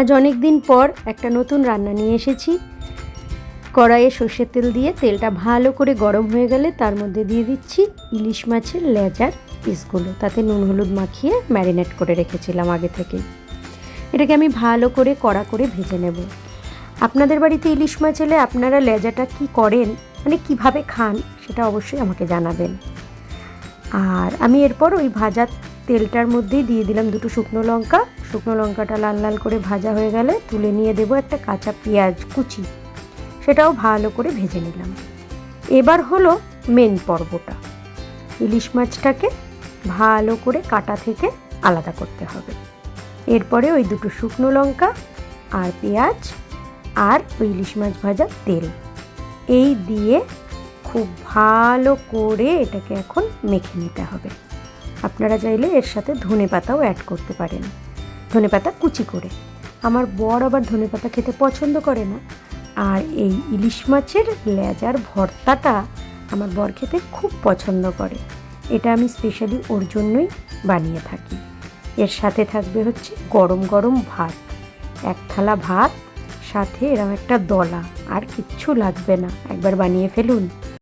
আজ অনেক দিন পর একটা নতুন রান্না নিয়ে এসেছি। কড়াইয়ে সর্ষের তেল দিয়ে তেলটা ভালো করে গরম হয়ে গেলে তার মধ্যে দিয়ে দিচ্ছি ইলিশ মাছের লেজার পিসগুলো। তাতে নুন হলুদ মাখিয়ে ম্যারিনেট করে রেখেছিলাম আগে থেকেই এটাকে আমি ভালো করে কড়া করে ভেজে নেব। আপনাদের বাড়িতে ইলিশ মাছ এলে আপনারা লেজাটা কি করেন মানে কীভাবে খান, সেটা অবশ্যই আমাকে জানাবেন। আর আমি এরপর ওই ভাজা তেলটার মধ্যেই দিয়ে দিলাম দুটো শুকনো লঙ্কা। শুকনো লঙ্কাটা লাল লাল করে ভাজা হয়ে গেলে তুলে নিয়ে দেবো একটা কাঁচা পেঁয়াজ কুচি। সেটাও ভালো করে ভেজে নিলাম। এবার হলো মেন পর্বটা। ইলিশ মাছটাকে ভালো করে কাটা থেকে আলাদা করতে হবে। এরপরে ওই দুটো শুকনো লঙ্কা আর পেঁয়াজ আর ওই ইলিশ মাছ ভাজা তেল। এই দিয়ে খুব ভালো করে এটাকে এখন মেখে নিতে হবে। আপনারা চাইলে এর সাথে ধনে পাতাও অ্যাড করতে পারেন। ধনে পাতা কুচি করে। আমার বর আবার ধনে পাতা খেতে পছন্দ করে না। আর এই ইলিশ মাছের লেজার ভর্তাটা আমার বর খেতে খুব পছন্দ করে। এটা আমি স্পেশালি ওর জন্যই বানিয়ে থাকি। এর সাথে থাকবে হচ্ছে গরম গরম ভাত। এক থালা ভাত, সাথে এরম একটা দলা। আর কিচ্ছু লাগবে না। একবার বানিয়ে ফেলুন।